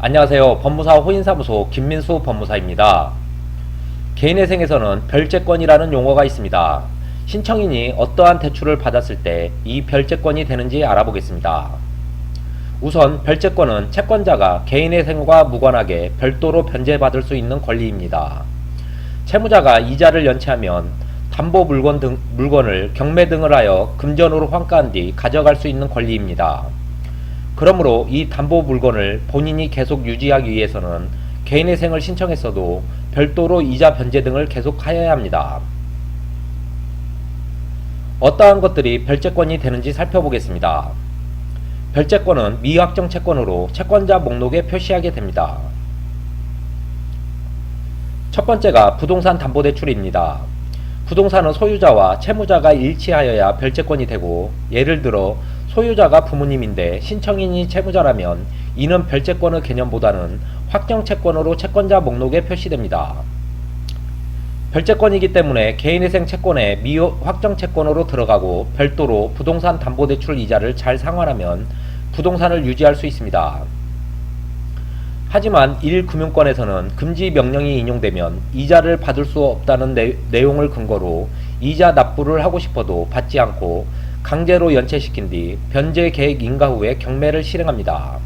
안녕하세요. 법무사 호인사무소 김민수 법무사입니다. 개인회생에서는 별채권이라는 용어가 있습니다. 신청인이 어떠한 대출을 받았을 때 이 별채권이 되는지 알아보겠습니다. 우선 별채권은 채권자가 개인회생과 무관하게 별도로 변제받을 수 있는 권리입니다. 채무자가 이자를 연체하면 담보 물건 등, 물건을 경매 등을 하여 금전으로 환가한 뒤 가져갈 수 있는 권리입니다. 그러므로 이 담보 물건을 본인이 계속 유지하기 위해서는 개인회생을 신청했어도 별도로 이자 변제 등을 계속하여야 합니다. 어떠한 것들이 별채권이 되는지 살펴보겠습니다. 별채권은 미확정 채권으로 채권자 목록에 표시하게 됩니다. 첫 번째가 부동산 담보대출입니다. 부동산은 소유자와 채무자가 일치하여야 별채권이 되고 예를 들어 소유자가 부모님인데 신청인이 채무자라면 이는 별채권의 개념보다는 확정채권으로 채권자 목록에 표시됩니다. 별채권이기 때문에 개인회생 채권에 미확정채권으로 들어가고 별도로 부동산 담보대출 이자를 잘 상환하면 부동산을 유지할 수 있습니다. 하지만 1금융권에서는 금지 명령이 인용되면 이자를 받을 수 없다는 내, 내용을 근거로 이자 납부를 하고 싶어도 받지 않고 강제로 연체시킨 뒤 변제 계획 인가 후에 경매를 실행합니다.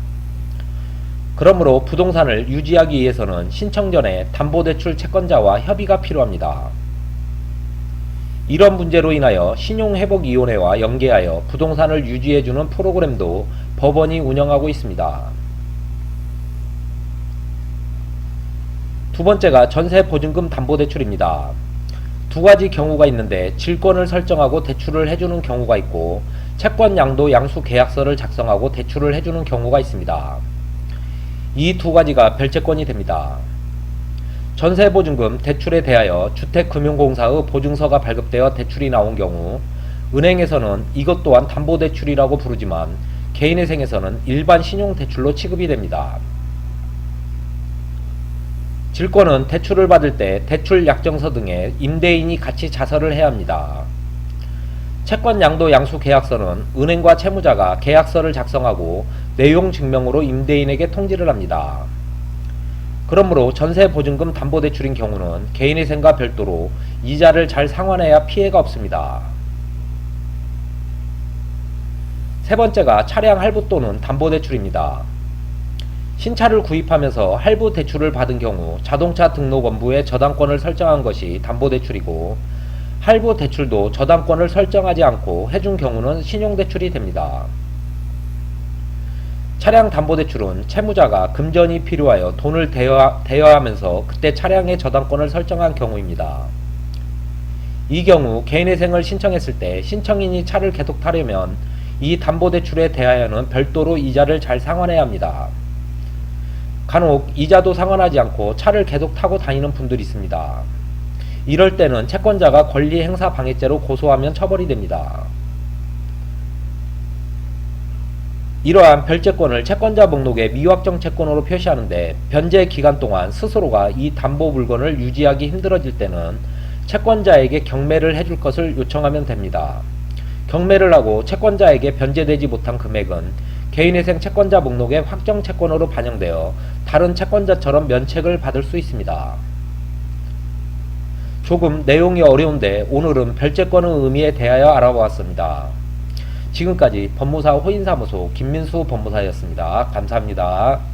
그러므로 부동산을 유지하기 위해서는 신청 전에 담보대출 채권자와 협의가 필요합니다. 이런 문제로 인하여 신용회복위원회와 연계하여 부동산을 유지해주는 프로그램도 법원이 운영하고 있습니다. 두 번째가 전세보증금 담보대출입니다. 두 가지 경우가 있는데 질권을 설정하고 대출을 해주는 경우가 있고 채권 양도 양수 계약서를 작성하고 대출을 해주는 경우가 있습니다. 이 두 가지가 별채권이 됩니다. 전세보증금 대출에 대하여 주택금융공사의 보증서가 발급되어 대출이 나온 경우 은행에서는 이것 또한 담보대출이라고 부르지만 개인회생에서는 일반 신용대출로 취급이 됩니다. 질권은 대출을 받을 때 대출 약정서 등에 임대인이 같이 자서를 해야 합니다. 채권 양도 양수 계약서는 은행과 채무자가 계약서를 작성하고 내용 증명으로 임대인에게 통지를 합니다. 그러므로 전세 보증금 담보 대출인 경우는 개인회생과 별도로 이자를 잘 상환해야 피해가 없습니다. 세 번째가 차량 할부 또는 담보 대출입니다. 신차를 구입하면서 할부 대출을 받은 경우 자동차 등록 원부에 저당권을 설정한 것이 담보대출이고 할부 대출도 저당권을 설정하지 않고 해준 경우는 신용대출이 됩니다. 차량 담보대출은 채무자가 금전이 필요하여 돈을 대여, 대여하면서 그때 차량의 저당권을 설정한 경우입니다. 이 경우 개인회생을 신청했을 때 신청인이 차를 계속 타려면 이 담보대출에 대하여는 별도로 이자를 잘 상환해야 합니다. 간혹 이자도 상환하지 않고 차를 계속 타고 다니는 분들이 있습니다. 이럴 때는 채권자가 권리 행사 방해죄로 고소하면 처벌이 됩니다. 이러한 별채권을 채권자 목록에 미확정 채권으로 표시하는데 변제 기간 동안 스스로가 이 담보 물건을 유지하기 힘들어질 때는 채권자에게 경매를 해줄 것을 요청하면 됩니다. 경매를 하고 채권자에게 변제되지 못한 금액은 개인회생 채권자 목록에 확정 채권으로 반영되어 다른 채권자처럼 면책을 받을 수 있습니다. 조금 내용이 어려운데 오늘은 별채권의 의미에 대하여 알아보았습니다. 지금까지 법무사 호인사무소 김민수 법무사였습니다. 감사합니다.